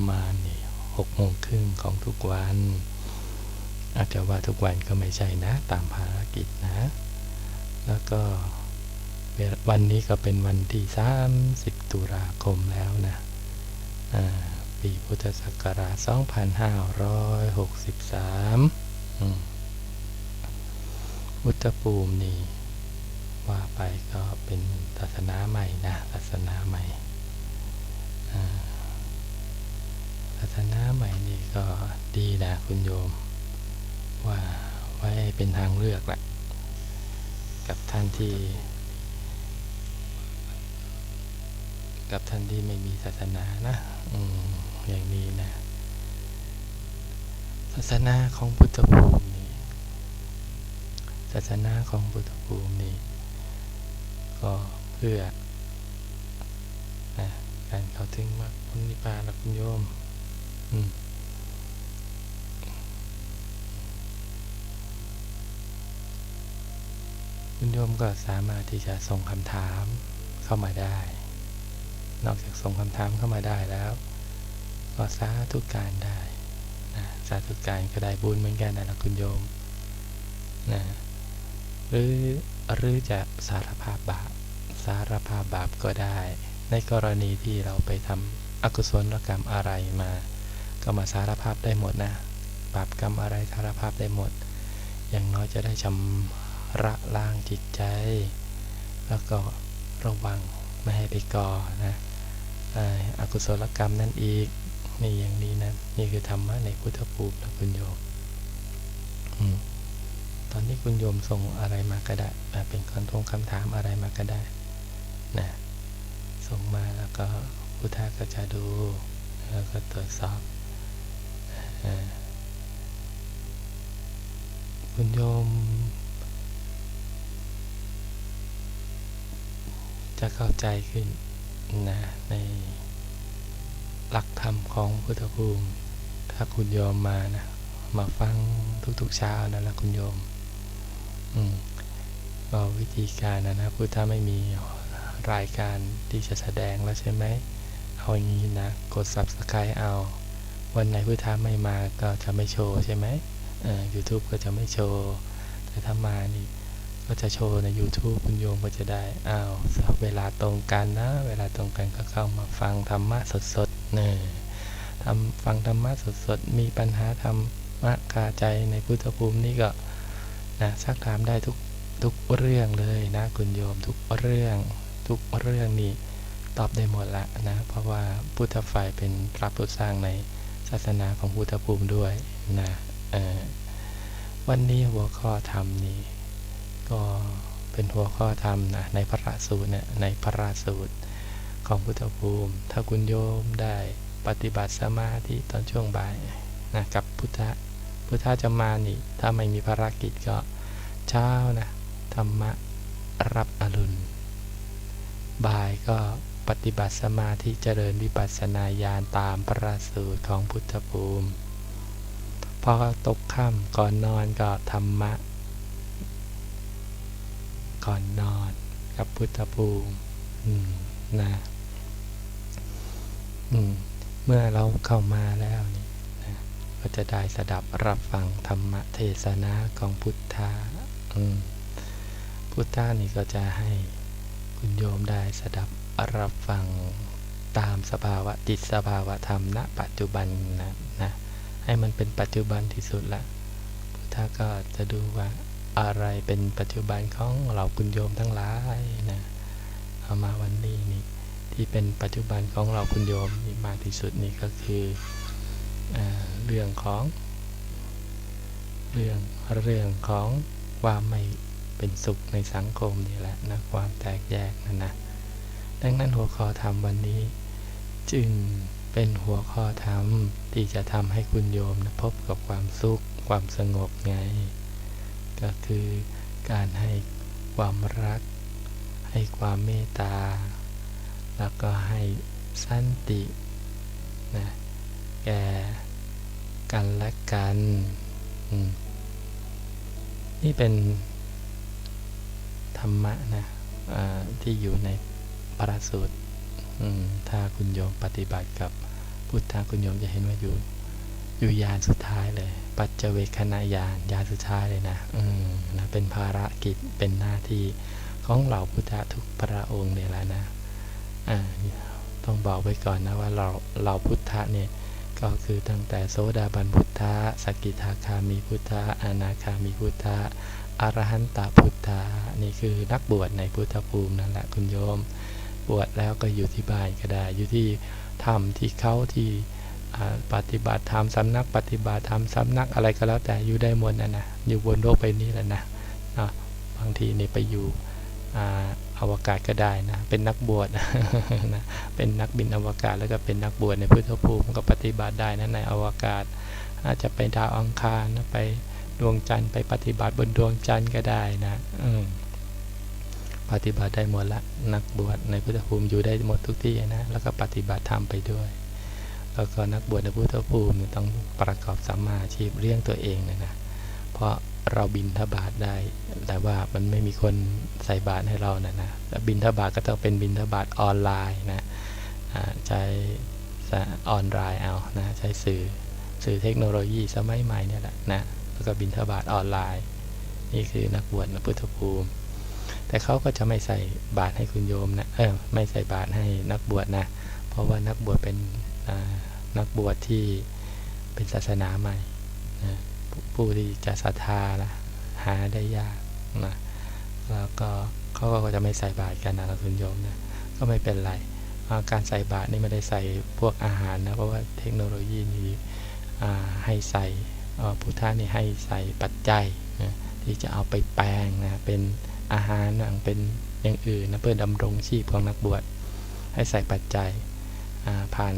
ประมาณนี่หกโมงครึ่งของทุกวัน อาจจะว่าทุกวันก็ไม่ใช่นะ ตามภารกิจนะ แล้วก็วันนี้ก็เป็นวันที่ 30 ตุลาคมแล้วนะปีพุทธศักราช 2563อืมพุทธภูมินี่ว่าไปก็เป็นศาสนาใหม่นะ ศาสนาใหม่ ศาสนาใหม่นี่ก็ดีนะคุณโยม ว่าไว้เป็นทางเลือกแหละกับท่านที่ กับท่านที่ไม่มีศาสนานะอืมอย่างนี้นะ ศาสนาของพุทธภูมินี่ศาสนาของพุทธภูมินี่ก็เพื่อนะการเข้าถึงมรรคผลนิพพานนะคุณโยม คุณโยมก็สามารถที่จะส่งคำถามเข้ามาได้ นอกจากส่งคำถามเข้ามาได้แล้ว ก็สาธุการได้นะสาธุการก็ได้บุญเหมือนกันนะคุณโยมนะหรือหรือจะสารภาพบาปสารภาพบาปก็ได้ ในกรณีที่เราไปทำอกุศลกรรมอะไรมา ก็มาสารภาพได้หมดนะบาปกรรมอะไรสารภาพได้หมด อย่างน้อยจะได้ชำระล้างจิตใจ แล้วก็ระวังไม่ให้ไปก่อนะอ่ออกุศลกรรมนั่นอีกนี่อย่างนี้นะนี่คือธรรมะในพุทธภูมินะคุณโยมตอนนี้คุณโยมส่งอะไรมาก็ได้เป็นคำทงคำถามอะไรมาก็ได้นะส่งมาแล้วก็พุทธะก็จะดู แล้วก็ตรวจสอบ คุณโยม จะเข้าใจขึ้นนะในหลักธรรมของพุทธภูมิ ถ้าคุณโยมมานะ มาฟังทุกๆเช้านะละคุณโยม อืมก็วิธีการนะนะพุทธะไม่มีรายการที่จะแสดงแล้วใช่ไหมเอาอย่างนี้นะ กด subscribe เอา วันไหนพุทธะไม่มาก็จะไม่โชว์ใช่ไหมเอ่อ YouTube ก็จะไม่โชว์ แต่ถ้ามานี่ก็จะโชว์ใน YouTube คุณโยมก็จะได้ อ้าวเวลาตรงกันนะ เวลาตรงกันก็เข้ามาฟังธรรมะสดๆเนี่ยทำฟังธรรมะสดๆ มีปัญหาธรรมะคาใจในพุทธภูมินี่ก็นะซักถามได้ทุกทุกเรื่องเลยนะคุณโยมทุกเรื่อง ทุกเรื่องนี่ตอบได้หมดละนะ เพราะว่าพุทธฝ่ายเป็นพระพุทธสร้างใน ศาสนาของพุทธภูมิด้วยนะวันนี้หัวข้อธรรมนี่ก็เป็นหัวข้อธรรมนะในพระราสูตรเนี่ยในพระราสูตรของพุทธภูมิ ถ้าคุณโยมได้ปฏิบัติสมาธิตอนช่วงบ่ายนะกับพุทธพุทธะจะมานี่ ถ้าไม่มีภารกิจก็เช้านะธรรมะรับอรุณบ่ายก็ ปฏิบัติสมาธิเจริญวิปัสสนาญาณตามพระราสูตรของพุทธภูมิพอตกค่ำก่อนนอนก็ธรรมะ ก่อนนอนกับพุทธภูมินะมเมื่อเราเข้ามาแล้วนี่นะก็จะได้สดับรับฟังธรรมเทศนาของพุทธาพุทธานี่ก็จะให้คุณโยมได้สดับ รับฟังตามสภาวะจิตสภาวะธรรมณปัจจุบันนะนะให้มันเป็นปัจจุบันที่สุดละพุทธาก็จะดูว่าอะไรเป็นปัจจุบันของเราคุณโยมทั้งหลายนะเอามาวันนี้นี่ที่เป็นปัจจุบันของเราคุณโยมนี่มากที่สุดนี่ก็คือเออเรื่องของ เรื่องเรื่องของความไม่เป็นสุขในสังคมนี่แหละนะความแตกแยกนะนะ ดังนั้นหัวข้อธรรมวันนี้ จึงเป็นหัวข้อธรรมที่จะทำให้คุณโยมนะพบกับความสุขความสงบไง ก็คือการให้ความรัก ให้ความเมตตา แล้วก็ให้สันตินะแก่กันและกัน นี่เป็นธรรมะนะอ่าที่อยู่ใน ประสูตรถ้าคุณโยมปฏิบัติกับพุทธะคุณโยมจะเห็นว่าอยู่ อยู่ยานสุดท้ายเลย ปัจเจเวคณะยานยานสุดท้ายเลยนะอืมนะเป็นภารกิจเป็นหน้าที่ของเหล่าพุทธะทุกพระองค์เนี่ยแหละนะอ่าต้องบอกไว้ก่อนนะว่าเราเราพุทธะเนี่ยก็คือตั้งแต่โสดาบันพุทธะสกกิทาคามีพุทธะอนาคามีพุทธะอรหันตพุทธะนี่คือนักบวชในพุทธภูมินั่นแหละคุณโยม บวชแล้วก็อยู่ที่บ้านก็ได้ อยู่ที่ธรรมที่เขาที่ปฏิบัติธรรมสำนักปฏิบัติธรรมสำนักอะไรก็แล้วแต่อยู่ได้หมดนะนะอยู่บนโลกใบนี้แหละนะนะบางทีนี่ไปอยู่ออวกาศก็ได้นะ เป็นนักบวชนะเป็นนักบินอวกาศแล้วก็เป็นนักบวชในพุทธภูมิก็ปฏิบัติได้นะในอวกาศ อาจจะไปดาวอังคารนะไปดวงจันทร์ไปปฏิบัติบนดวงจันทร์ก็ได้นะ อืม ปฏิบัติได้หมดละนักบวชในพุทธภูมิอยู่ได้หมดทุกที่นะแล้วก็ปฏิบัติธรรมไปด้วย แล้วก็นักบวชในพุทธภูมิต้องประกอบสัมมาชีพเลี้ยงตัวเองนะนะเพราะเราบินทบาทได้ แต่ว่ามันไม่มีคนใส่บาตรให้เรานะนะแต่บินทบาทก็ต้องเป็นบินทบาทออนไลน์นะใช้ออนไลน์เอานะใช้สื่อสื่อเทคโนโลยีสมัยใหม่เนี่ยแหละนะแล้วก็บินทบาทออนไลน์ นี่คือนักบวชในพุทธภูมิ แต่เขาก็จะไม่ใส่บาตรให้คุณโยมนะเออไม่ใส่บาตรให้นักบวชนะ เพราะว่านักบวชเป็นนักบวชที่เป็นศาสนาใหม่นะผู้ที่จะศรัทธานะหาได้ยากนะแล้วก็เขาก็จะไม่ใส่บาตรกันนะคุณโยมนะก็ไม่เป็นไรการใส่บาตรนี่ไม่ได้ใส่พวกอาหารนะเพราะว่าเทคโนโลยีนี้ให้ใส่พุทธะนี่ให้ใส่ปัจจัยนะที่จะเอาไปแปลงนะเป็น อาหารนะเป็นอย่างอื่นนะเพื่อดำรงชีพของนักบวชให้ใส่ปัจจัยผ่าน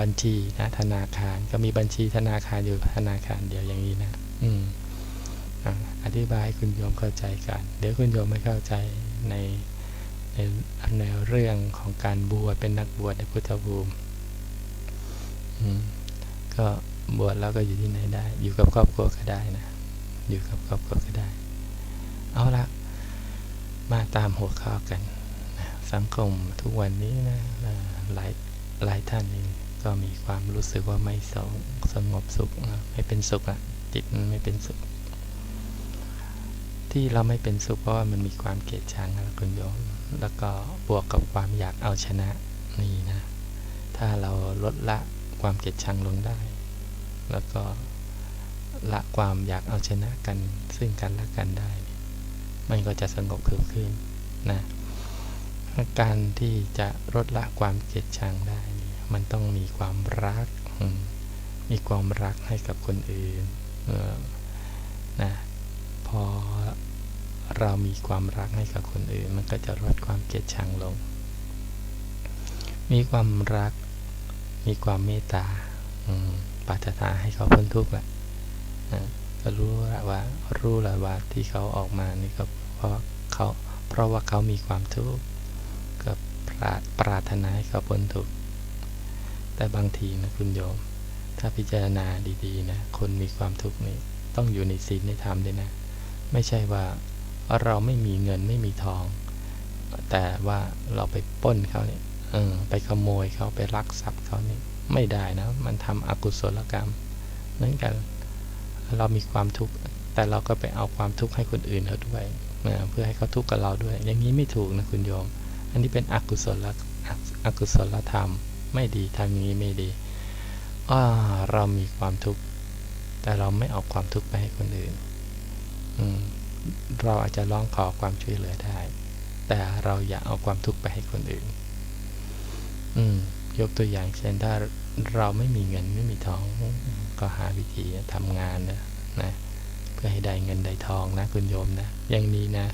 บัญชีนะธนาคารก็มีบัญชีธนาคารอยู่ธนาคารเดียวอย่างนี้นะ อืมอธิบายคุณโยมเข้าใจกัน เดี๋ยวคุณโยมไม่เข้าใจในในในเรื่องของการบวชเป็นนักบวชในพุทธภูมิก็บวชแล้วก็อยู่ที่ไหนได้ อยู่กับครอบครัวก็ได้นะ อยู่กับครอบครัวก็ได้ เอาละ มาตามหัวข้อกันนะสังคมทุกวันนี้นะหลายหลายท่านเองก็มีความรู้สึกว่าไม่สงสงบสุขนะไม่เป็นสุขอะจิตมันไม่เป็นสุข ที่เราไม่เป็นสุขเพราะว่ามันมีความเกลียดชังนะคุณโยมแล้วก็บวกกับความอยากเอาชนะนี่นะ ถ้าเราลดละความเกลียดชังลงได้ แล้วก็ละความอยากเอาชนะกันซึ่งกันและกันได้ มันก็จะสงบขึ้นนะการที่จะลดละความเกลียดชังได้ มันต้องมีความรัก มีความรักให้กับคนอื่นนะพอเรามีความรักให้กับคนอื่น มันก็จะลดความเกลียดชังลง มีความรัก มีความเมตตาปรารถนาให้เขาพ้นทุกข์แหละ ก็รู้ล้วว่ารู้ล้วว่าที่เขาออกมานี่ก็เพราะเขาเพราะว่าเขามีความทุกข์กับปรารถนาให้เขาพ้นทุกข์แต่บางทีนะคุณโยม ถ้าพิจารณาดีๆนะคนมีความทุกข์นี่ต้องอยู่ในศีลในธรรมด้วยนะ ไม่ใช่ว่าเราไม่มีเงินไม่มีทอง แต่ว่าเราไปป้นเขาเนี่ยเออไปขโมยเขาไปลักทรัพย์เขานี่ไม่ได้นะ มันทำอกุศลกรรม เหมือนกัน เรามีความทุกข์แต่เราก็ไปเอาความทุกข์ให้คนอื่นเขาด้วยเพื่อให้เขาทุกข์กับเราด้วย อย่างนี้ไม่ถูกนะคุณโยม อันนี้เป็นอกุศลอกุศลธรรม ไม่ดีทางนี้ไม่ดีอ่าเรามีความทุกข์แต่เราไม่เอาความทุกข์ไปให้คนอื่น อืมเราอาจจะร้องขอความช่วยเหลือได้ แต่เราอย่าเอาความทุกข์ไปให้คนอื่น อืม ยกตัวอย่างเช่นถ้าเราไม่มีเงินไม่มีทอง ก็หาวิธีทำงานนะนะ เพื่อให้ได้เงินได้ทองนะคุณโยมนะ อย่างนี้นะ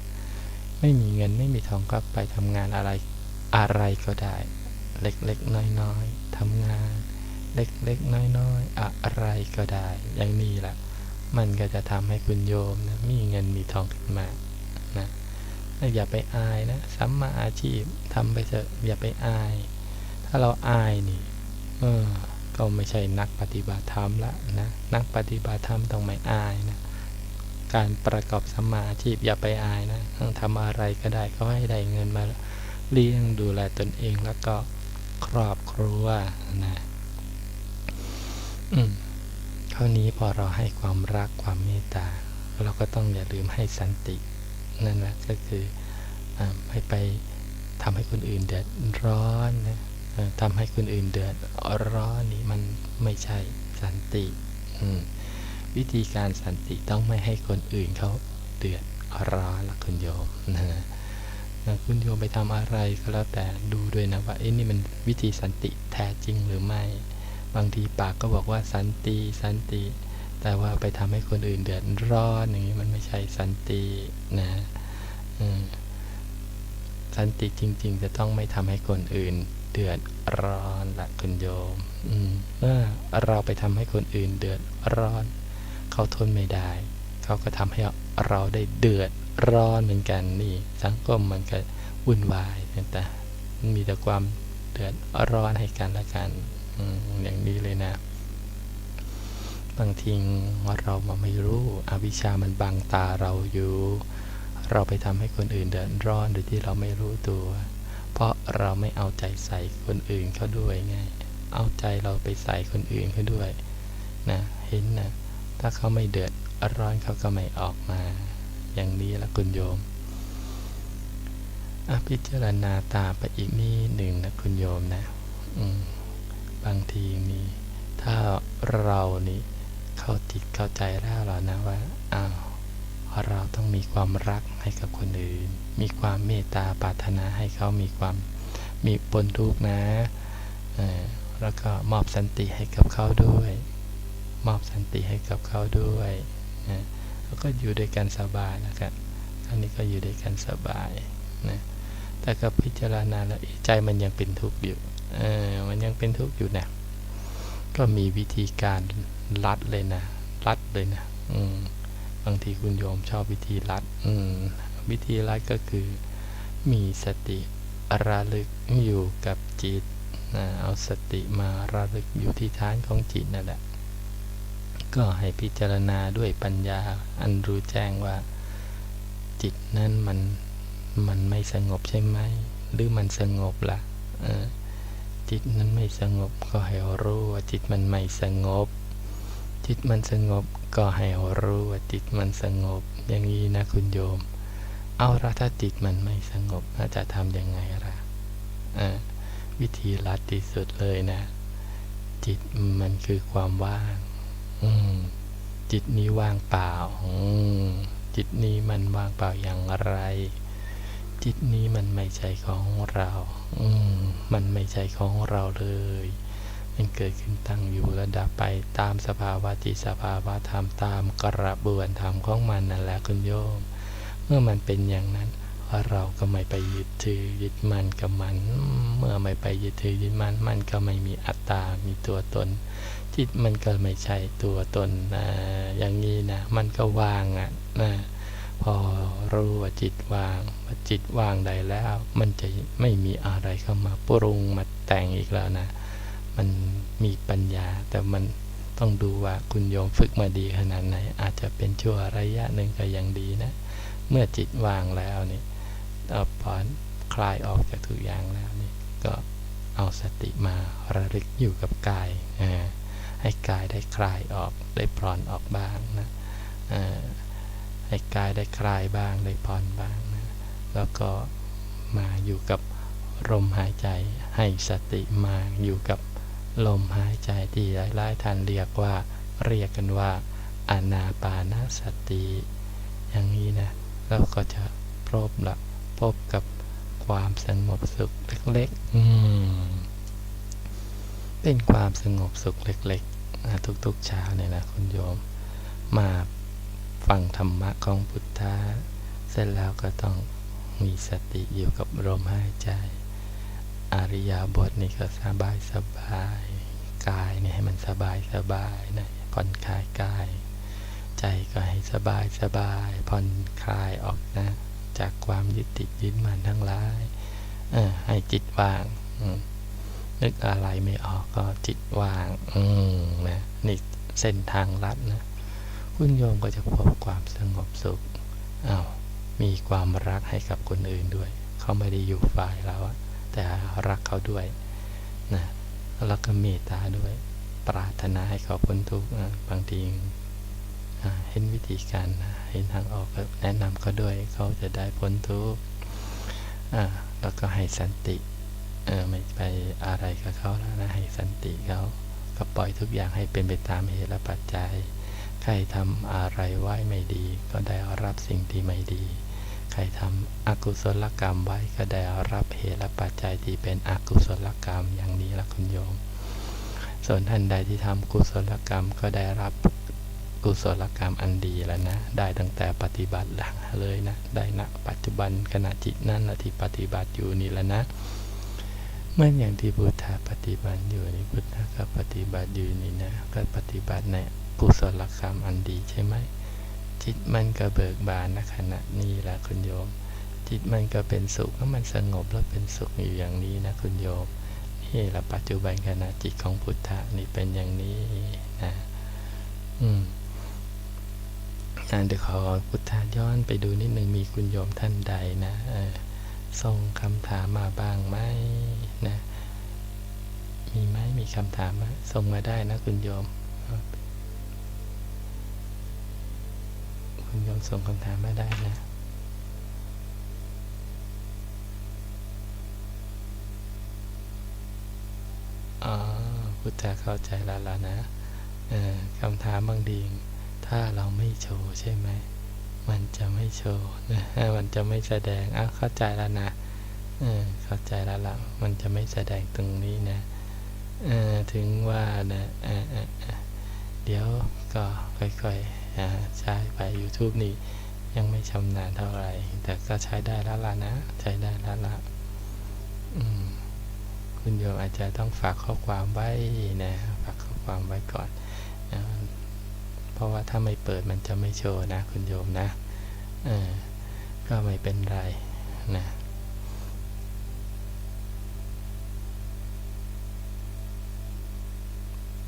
ไม่มีเงินไม่มีทองก็ไปทำงานอะไรอะไรก็ได้ เล็กๆน้อยๆทำงาน เล็กๆน้อยๆอะไรก็ได้ อย่างนี้แหละมันก็จะทำให้คุณโยมนะมีเงินมีทองขึ้นมานะอย่าไปอายนะสัมมาอาชีพทำไปเถอะอย่าไปอาย ถ้าเราอายนี่ เออ ก็ไม่ใช่นักปฏิบัติธรรมละนะนักปฏิบัติธรรมต้องไม่อายนะการประกอบสมมาอาชีพอย่าไปอายนะทำอะไรก็ได้ก็ให้ได้เงินมาเลี้ยงดูแลตนเองแล้วก็ครอบครัวนะอืมครานี้พอเราให้ความรักความเมตตา เราก็ต้องอย่าลืมให้สันติ นั่นแหละก็คืออไม่ไปทำให้คนอื่นเดือดร้อนนะ ทำให้คนอื่นเดือดร้อนนี่มันไม่ใช่สันติวิธีการสันติต้องไม่ให้คนอื่นเขาเดือดร้อนละคุณโยมนะนะคุณโยมไปทำอะไรก็แล้วแต่ดูด้วยนะว่าเอ๊ะนี่มันวิธีสันติแท้จริงหรือไม่ บางทีปากก็บอกว่าสันติสันติ แต่ว่าไปทำให้คนอื่นเดือดร้อนอย่างนี้มันไม่ใช่สันตินะสันติจริง ๆ จะต้องไม่ทำให้คนอื่น เดือดร้อนละคุณโยม อืมเมื่อเราไปทำให้คนอื่นเดือดร้อน เขาทนไม่ได้ เขาก็ทำให้เราได้เดือดร้อนเหมือนกันนี่ สังคมมันก็วุ่นวายแต่มีแต่ความเดือดร้อนให้กันและกันออย่างนี้เลยนะบางทีเรามาไม่รู้อวิชามันบังตาเราอยู่ เราไปทำให้คนอื่นเดือดร้อนโดยที่เราไม่รู้ตัว เพราะเราไม่เอาใจใส่คนอื่นเขาด้วยไง เอาใจเราไปใส่คนอื่นเขาด้วยนะเห็นนะถ้าเขาไม่เดือดร้อนเขาก็ไม่ออกมา อย่างนี้ละคุณโยมอพิจารณาตาไปอีกนิดหนึ่งนะคุณโยมนะมบางทีมีถ้าเรานี่เข้าจิตเข้าใจแล้วเรานะว่าอ้าวเราต้องมีความรักให้กับคนอื่น มีความเมตตาปรารถนาให้เขามีความมีปนทุกข์นะแล้วก็มอบสันติให้กับเขาด้วย มอบสันติให้กับเขาด้วยนะแล้วก็อยู่ด้วยกันสบายนะครับครั้งนี้ก็อยู่ด้วยกันสบายนะแต่ก็พิจารณาแล้วเอ๊ะใจมันยังเป็นทุกข์อยู่เออมันยังเป็นทุกข์อยู่นะก็มีวิธีการลัดเลยนะลัดเลยนะอืมบางทีคุณโยมชอบวิธีลัด อืม วิธีลัดก็คือ มีสติระลึกอยู่กับจิตนะเอาสติมาระลึกอยู่ที่ฐานของจิตนั่นแหละ ก็ให้พิจารณาด้วยปัญญาอันรู้แจ้งว่า จิตนั้นมันมันไม่สงบใช่ไหม หรือมันสงบละ่ะจิตนั้นไม่สงบก็ให้รู้ว่าจิตมันไม่สงบ จิตมันสงบก็ให้รู้ว่าจิตมันสงบ อย่างนี้นะคุณโยม เอาละถ้าจิตมันไม่สงบจะทำยังไงล่ะวิธีลัดที่สุดเลยนะ จิตมันคือความว่างอืจิตนี้ว่างเปล่าอืจิตนี้มันว่างเปล่าอย่างไร จิตนี้มันไม่ใช่ของเราอืมมันไม่ใช่ของเราเลยมันเกิดขึ้นตั้งอยู่ระดับไปตามสภาวะจิตสภาวะธรรมตามกระบวนธรรมของมันนั่นแหละคุณโยม เมื่อมันเป็นอย่างนั้น เราก็ไม่ไปยึดถือยึดมันกับมัน เมื่อไม่ไปยึดถือยึดมันมันก็ไม่มีอัตตา มีตัวตน จิตมันก็ไม่ใช่ตัวตนนะอย่างนี้นะ มันก็ว่างอะนะพอรู้ว่าจิตว่างว่าจิตว่างได้แล้ว มันจะไม่มีอะไรเข้ามาปรุงมาแต่งอีกแล้วนะ มันมีปัญญา แต่มันต้องดูว่าคุณโยมฝึกมาดีขนาดไหน อาจจะเป็นชั่วระยะหนึ่งก็ยังดีนะ เมื่อจิตวางแล้วนี่พอนคลายออกจากทุกอย่างแล้วนี่ก็เอาสติมาระลึกอยู่กับกายให้กายได้คลายออกได้ปลอนออกบ้างนะให้กายได้คลายบ้างได้ผ่อนบ้างนะแล้วก็มาอยู่กับลมหายใจให้สติมาอยู่กับลมหายใจที่หลายๆท่านเรียกว่าเรียกกันว่าอนาปานสติ อย่างนี้นะ เราก็จะพบละพบกับความสงบสุขเล็กๆอืมเป็นความสงบสุขเล็กๆทุกๆเช้าเนี่ยนะคุณโยม มาฟังธรรมะของพุทธะเสร็จแล้วก็ต้องมีสติอยู่กับลมหายใจ อริยาบทนี่ก็สบายสบาย กายเนี่ยให้มันสบายสบายนะผ่อนคลายกาย ใจก็ให้สบายสบายผ่อนคลายออกนะ จากความยึดติดยึดมันทั้งหลายอให้จิตว่างอืนึกอะไรไม่ออกก็จิตว่าง อืนะนี่เส้นทางลัดนะคุณโยมก็จะพบความสงบสุขอา้าวมีความรักให้กับคนอื่นด้วย เขาไม่ได้อยู่ฝ่ายเราแต่รักเขาด้วยนะแล้วก็เมตตาด้วย ปรารถนาให้เขาพ้นทุกข์บางที เห็นวิธีการเห็นทางออกก็แนะนำเขาด้วยเขาจะได้พ้นทุกข์แล้วก็ให้สันติไม่ไปอะไรกับเขาแล้วนะให้สันติเขาก็ปล่อยทุกอย่างให้เป็นไปตามเหตุและปัจจัย ใครทำอะไรไว้ไม่ดี ก็ได้รับสิ่งที่ไม่ดี ใครทำอกุศลกรรมไว้ก็ได้รับเหตุและปัจจัยที่เป็นอกุศลกรรมอย่างนี้ละคุณโยม ส่วนท่านใดที่ทำกุศลกรรมก็ได้รับ กุศลกรรมอันดีแล้วนะ ได้ตั้งแต่ปฏิบัติหลังเลยนะ ได้ณปัจจุบันขณะจิตนั่นแหละที่ปฏิบัติอยู่นี่แล้วนะเมื่ออย่างที่พุทธะปฏิบัติอยู่นี่พุทธะก็ปฏิบัติอยู่นี่นะก็ปฏิบัติในกุศลกรรมอันดีใช่ไหมจิตมันก็เบิกบานนะขณะนี้แหละคุณโยม จิตมันก็เป็นสุขแล้วมันสงบแล้วเป็นสุขอยู่อย่างนี้นะคุณโยมนี่แหละปัจจุบันขณะจิตของพุทธะนี่เป็นอย่างนี้นะ อืม นะเดี๋ยวขอพุทธะย้อนไปดูนิดหนึ่งมีคุณโยมท่านใดนะส่งคำถามมาบ้างไหมนะ มีไหมมีคำถามไหมส่งมาได้นะคุณโยม คุณโยมส่งคำถามมาได้นะอ๋อพุทธะเข้าใจแล้วล่ะนะคำถามบางดี ถ้าเราไม่โชว์ใช่ไหม มันจะไม่โชว์นะมันจะไม่แสดงอ้าเข้าใจแล้วนะเออเข้าใจแล้วละมันจะไม่แสดงตรงนี้นะเออถึงว่านะเออเออเดี๋ยวก็ค่อยๆใช้ไป YouTube นี่ยังไม่ชำนาญเท่าไหร่ แต่ก็ใช้ได้แล้วล่ะนะ ใช้ได้แล้วล่ะอืมคุณโยมอาจจะต้องฝากข้อความไว้นะ ฝากข้อความไว้ก่อน เพราะว่าถ้าไม่เปิดมันจะไม่โชว์นะคุณโยมนะเออก็ไม่เป็นไรนะ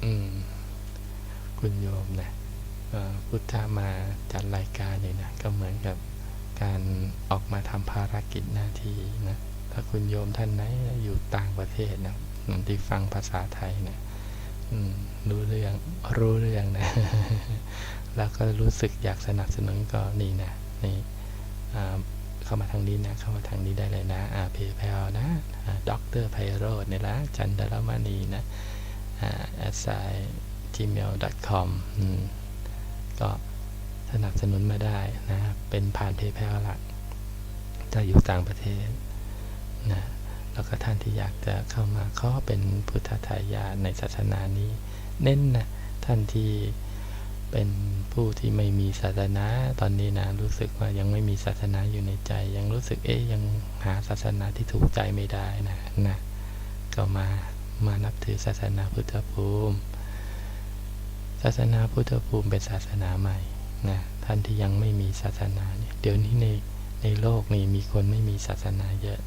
อืมคุณโยมนะพุทธามาจัดรายการเนี่ยนะก็เหมือนกับการออกมาทำภารกิจหน้าที่นะถ้าคุณโยมท่านไหนอยู่ต่างประเทศนะที่ฟังภาษาไทยเนะอืม รู้เรื่องรู้เรื่องนะ แล้วก็รู้สึกอยากสนับสนุนก็นี่นะนี่เข้ามาทางนี้นะ เข้ามาทางนี้ได้เลยนะอาเพย์เพลนะด็อกเตอร์ไพโรดเนี่ยละจันดรมณีนะอ่า at s i gmail.com อืมก็สนับสนุนมาได้นะ เป็นผ่านเพย์เพลหลักจะอยู่ต่างประเทศนะแล้วก็ท่านที่อยากจะเข้ามาขอเป็นพุทธทายาในศาสนานี้ เน้นนะท่านที่เป็นผู้ที่ไม่มีศาสนาตอนนี้นะรู้สึกว่ายังไม่มีศาสนาอยู่ในใจ ยังรู้สึกเอ๊ยยังหาศาสนาที่ถูกใจไม่ได้นะนะก็มามานับถือศาสนาพุทธภูมิ ศาสนาพุทธภูมิเป็นศาสนาใหม่นะท่านที่ยังไม่มีศาสนาเนี่ยเดี๋ยวนี้ในในโลกนี้มีคนไม่มีศาสนาเยอะ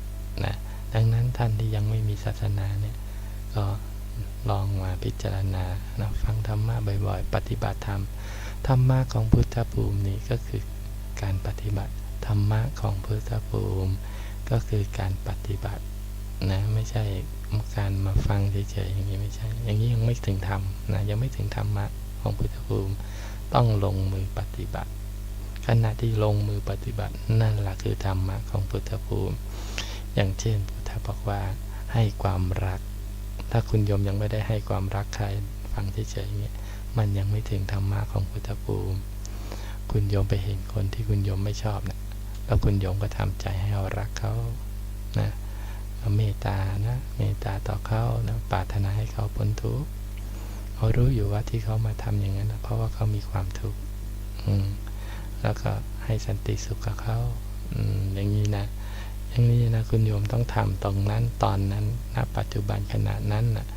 นะดังนั้นท่านที่ยังไม่มีศาสนาเนี่ยก็ ลองมาพิจารณานะฟังธรรมะบ่อยๆ ปฏิบัติธรรม ธรรมะของพุทธภูมินี้ก็คือการปฏิบัติ ธรรมะของพุทธภูมิ ก็คือการปฏิบัตินะไม่ใช่การมาฟังเฉยๆอย่างนี้ไม่ใช่ อย่างนี้ยังไม่ถึงธรรมนะยังไม่ถึงธรรมะของพุทธภูมิ ต้องลงมือปฏิบัติ ขณะที่ลงมือปฏิบัตินั่นแหละคือธรรมะของพุทธภูมิ อย่างเช่นพุทธบอกว่าให้ความรัก ถ้าคุณโยมยังไม่ได้ให้ความรักใครฟังเฉยๆเงี้ยมันยังไม่ถึงธรรมะของพุทธภูมิ คุณโยมไปเห็นคนที่คุณโยมไม่ชอบนะแล้วคุณโยมก็ทำใจให้เรารักเขานะเมตตานะเมตตาต่อเขานะปรารถนาให้เขาพ้นทุกข์เขารู้อยู่ว่าที่เขามาทำอย่างนั้นนะเพราะว่าเขามีความทุกข์แล้วก็ให้สันติสุขกับเขาอืมอย่างนี้นะ อย่างนี้นะคุณโยมต้องทำตรงนั้นตอนนั้นณปัจจุบันขณะนั้นนะ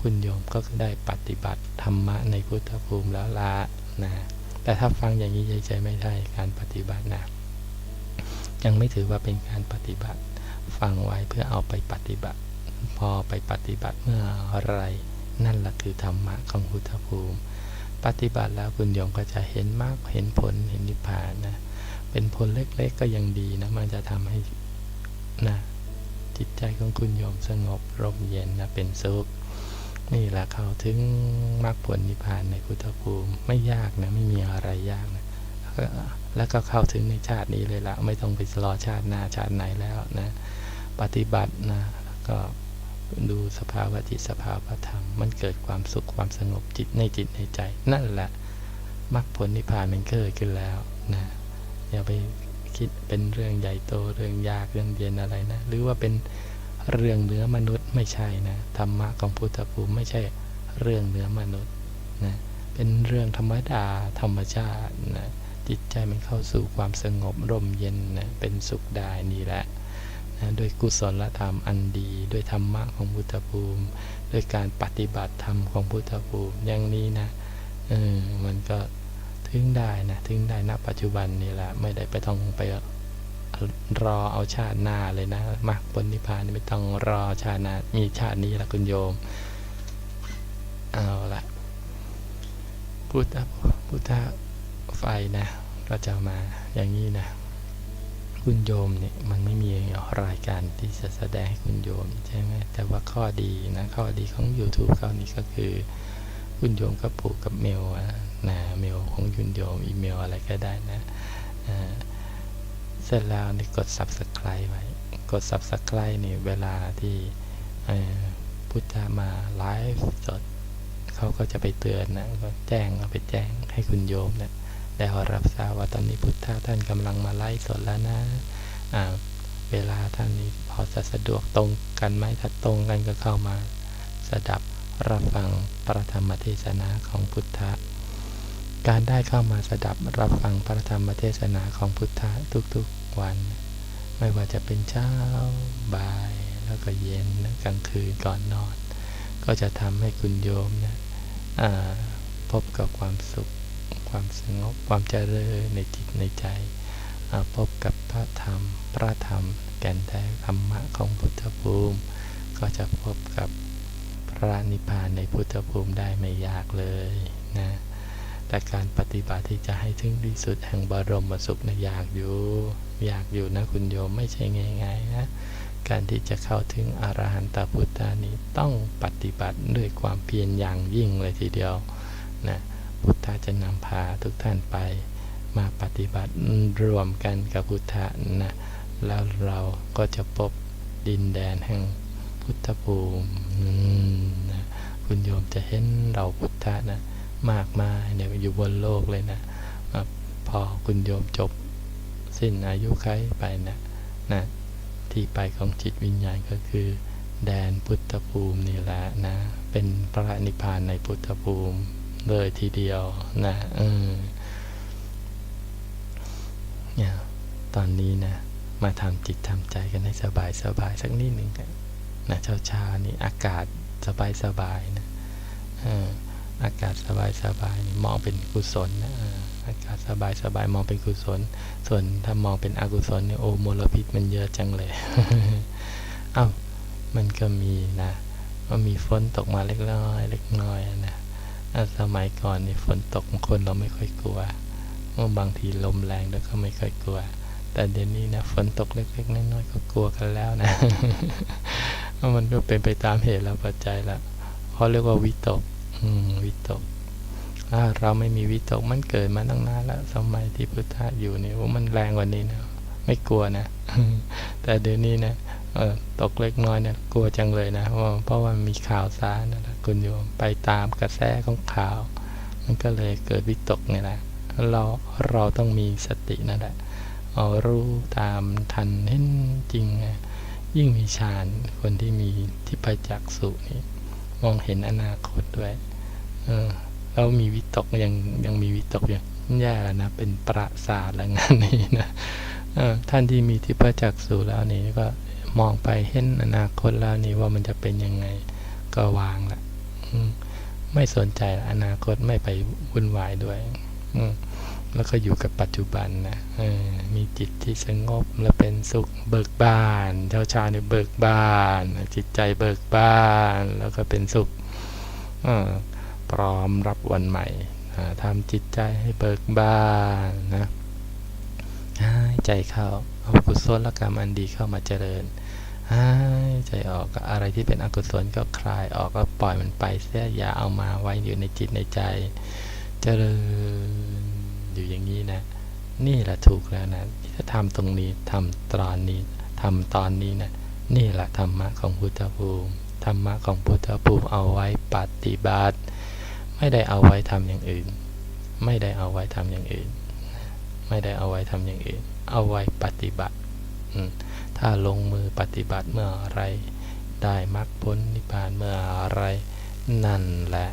คุณโยมก็ได้ปฏิบัติธรรมะในพุทธภูมิแล้วละนะแต่ถ้าฟังอย่างนี้ใจไม่ได้การปฏิบัตินะยังไม่ถือว่าเป็นการปฏิบัติ ฟังไว้เพื่อเอาไปปฏิบัติ พอไปปฏิบัติเมื่อไรนั่นแหละคือธรรมะของพุทธภูมิ ปฏิบัติแล้วคุณโยมก็จะเห็นมากเห็นผลเห็นนิพพานนะเป็นผลเล็กๆก็ยังดีนะมันจะทำให้ นะจิตใจของคุณโยมสงบร่มเย็นนะเป็นสุขนี่แหละเข้าถึงมรรคผลนิพพานในพุทธภูมิไม่ยากนะไม่มีอะไรยากนะแล้วก็เข้าถึงในชาตินี้เลยละไม่ต้องไปรอชาติหน้าชาติไหนแล้วนะปฏิบัตินะแล้วก็ดูสภาวะจิตสภาวะธรรม มันเกิดความสุขความสงบจิตในจิตในใจ นั่นแหละมรรคผลนิพพานมันเกิดขึ้นแล้วนะอย่าไป คิดเป็นเรื่องใหญ่โตเรื่องยากเรื่องเย็นอะไรนะ หรือว่าเป็นเรื่องเหนือมนุษย์ไม่ใช่นะธรรมะของพุทธภูมิไม่ใช่เรื่องเหนือมนุษย์นะเป็นเรื่องธรรมดาธรรมชาตินะจิตใจมันเข้าสู่ความสงบร่มเย็นนะเป็นสุขได้นี่แหละนะด้วยกุศลธรรมอันดี ด้วยธรรมะของพุทธภูมิด้วยการปฏิบัติธรรมของพุทธภูมิอย่างนี้นะเออมันก็ ถึงได้นะถึงได้ณปัจจุบันนี่แหละไม่ได้ไปต้องไปรอเอาชาติหน้าเลยนะมรรคผลนิพพานไม่ต้องรอชาติหน้ามีชาตินี้ละคุณโยมเอาละพุทธพุทธไฟนะก็จะมาอย่างนี้นะ คุณโยมเนี่ยมันไม่มีรายการที่จะแสดงให้คุณโยมใช่ไหมแต่ว่าข้อดีนะข้อดีของ YouTube เขานี่ก็คือ คุณโยมก็ผูกกับเมลนะ เมลของคุณโยมอีเมลอะไรก็ได้นะเสร็จแล้วนี่กด subscribe ไว้ กด subscribe นี่เวลาที่พุทธมาไลฟ์สดเขาก็จะไปเตือนนะก็แจ้งเอาไปแจ้งให้คุณโยมนะได้รับทราบว่าตอนนี้พุทธท่านกำลังมาไล่สดแล้วนะอ่าเวลาท่านนี้พอจะสะดวกตรงกันไหมถ้าตรงกันก็เข้ามาสดับรับฟังพระธรรมเทศนาของพุทธ การได้เข้ามาสดับรับฟังพระธรรมเทศนาของพุทธะทุกๆวัน ไม่ว่าจะเป็นเช้าบ่าย แล้วก็เย็นกลางคืนก่อนนอน ก็จะทำให้คุณโยมนะพบกับความสุข ความสงบความเจริญในจิตในใจ พบกับพระธรรม พระธรรมแก่นแท้ธรรมะของพุทธภูมิ ก็จะพบกับพระนิพพานในพุทธภูมิได้ไม่ยากเลยนะ แต่การปฏิบัติที่จะให้ถึงที่สุดแห่งบรมสุขนะยากอยู่ อยากอยู่นะคุณโยมไม่ใช่ง่ายๆนะ การที่จะเข้าถึงอรหันตพุทธานี้ต้องปฏิบัติด้วยความเพียรอย่างยิ่งเลยทีเดียวนะพุทธะจะนำพาทุกท่านไปมาปฏิบัติรวมกันกับพุทธะนะแล้วเราก็จะพบดินแดนแห่งพุทธภูมินะคุณโยมจะเห็นเราพุทธะนะ มากมายเนี่ยอยู่บนโลกเลยนะพอคุณโยมจบสิ้นอายุไขไปนะนะที่ไปของจิตวิญญาณก็คือ แดนพุทธภูมินี่แหละนะ เป็นพระนิพพานในพุทธภูมิเลยทีเดียวนะเออเนี่ยตอนนี้นะ มาทำจิตทำใจกันให้สบายสบายสักนิดหนึ่งนะเช้าเช้านี่อากาศสบายสบายนะเออ อากาศสบายสบายมองเป็นกุศลนะอากาศสบายสบายมองเป็นกุศล ส่วนถ้ามองเป็นอกุศลเนี่ยโอ้มลพิษมันเยอะจังเลยเอ้ามันก็มีนะมันมีฝนตกมาเล็กน้อย เล็กน้อยนะสมัยก่อนนี่ฝนตกบางคนเราไม่ค่อยกลัวบางทีลมแรงแล้วก็ไม่ค่อยกลัว แต่เดี๋ยวนี้นะฝนตกเล็กๆน้อยๆก็กลัวกันแล้วนะมันก็เป็นไปตามเหตุและปัจจัยละเขาะเรียกว่าวิตก วิตกเราไม่มีวิตกมันเกิดมาตั้งนานแล้วสมัยที่พุทธะอยู่เนี่ยมันแรงกว่านี้นะไม่กลัวนะ แต่เดี๋ยวนี้นะเออตกเล็กน้อยเนี่ยกลัวจังเลยนะเพราะเพราะว่ามีข่าวสารนะคุณโยมไปตามกระแสของข่าว มันก็เลยเกิดวิตกเนี่ยแหละเราเราต้องมีสตินั่นแหละเอารู้ตามทันเห็นจริงไงยิ่งมีฌานคนที่มีทิพยจักสุนี่ มองเห็นอนาคตด้วย เออเรามีวิตกยังยังมีวิตกอย่างแย่แล้วนะ เป็นประสาทแล้วงานนี้นะท่านที่มีทิพจักสุแล้วนี่ก็มองไปเห็นอนาคตแล้วนี่ว่ามันจะเป็นยังไงก็วางละไม่สนใจอนาคตไม่ไปวุ่นวายด้วย แล้วก็อยู่กับปัจจุบันนะออมีจิตที่สงบและเป็นสุขเบิกบานเช้าชาเนี่ยเบิกบาน จิตใจเบิกบาน แล้วก็เป็นสุขออพร้อมรับวันใหม่ทำจิตใจให้เบิกบานนะหายใจเข้าเอากุศลกรรมอันดีเข้ามาเจริญหายใจออกก็อะไรที่เป็นอกุศลก็คลายออกก็ปล่อยมันไปเสียอย่าเอามาไว้อยู่ในจิตในใจ เจริญ อยู่อย่างนี้นะ นี่แหละถูกแล้วนะที่จะทำตรงนี้ทำตอนนี้ทำตอนนี้นะนี่แหละธรรมะของพุทธภูมิธรรมะของพุทธภูมิเอาไว้ปฏิบัติ ไม่ได้เอาไว้ทำอย่างอื่น ไม่ได้เอาไว้ทำอย่างอื่น ไม่ได้เอาไว้ทำอย่างอื่น เอาไว้ปฏิบัติถ้าลงมือปฏิบัติเมื่อไร ได้มรรคผลนิพพานเมื่อไร นั่นแหละ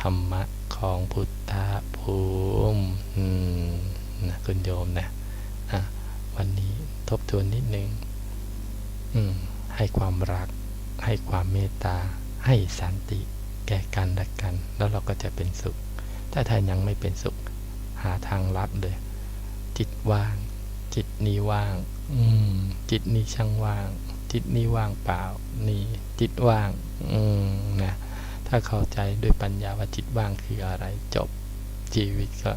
ธรรมะของพุทธภู มิมนะคุณโยมนะะวันนี้ทบทวนนิดนึงให้ความรัก ให้ความเมตตา ให้สันติ แก่กันและกัน แล้วเราก็จะเป็นสุข ถ้าท่านยังไม่เป็นสุข หาทางลัดเลย จิตว่าง จิตนี้ว่าง อืม จิตนี้ช่างว่าง จิตนี้ว่างเปล่า นี่ จิตว่าง อืมนะถ้าเข้าใจด้วยปัญญาว่าจิตว่างคืออะไรจบ ชีวิตก็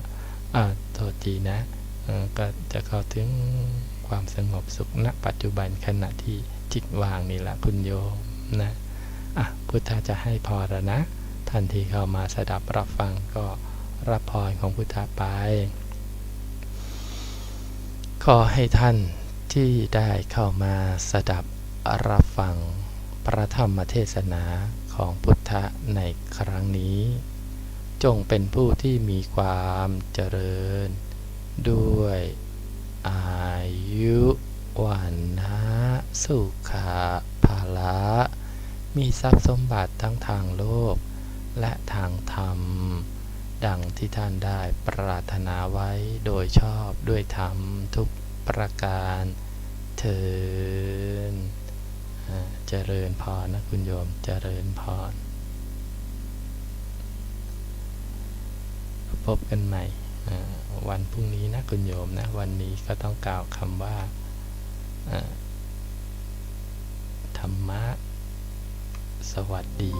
อ่าโทษทีนะก็จะเข้าถึงความสงบสุขณปัจจุบันขณะที่จิตวางนี่แหละคุณโยมนะอะพุทธาจะให้พรแล้วนะ ท่านที่เข้ามาสดับรับฟังก็รับพรของพุทธาไป ขอให้ท่านที่ได้เข้ามาสดับรับฟังพระธรรมเทศนาของพุทธะในครั้งนี้ จงเป็นผู้ที่มีความเจริญ ด้วยอายุวันนะสุขาภาละมีทรัพย์สมบัติทั้งทางโลก และทางธรรม ดังที่ท่านได้ปรารถนาไว้โดยชอบด้วยธรรมทุกประการเทินเจริญพรนะคุณโยมเจริญพร พบกันใหม่วันพรุ่งนี้นะคุณโยมนะ วันนี้ก็ต้องกล่าวคำว่าธรรมะ สวัสดี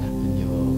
นะคุณโยม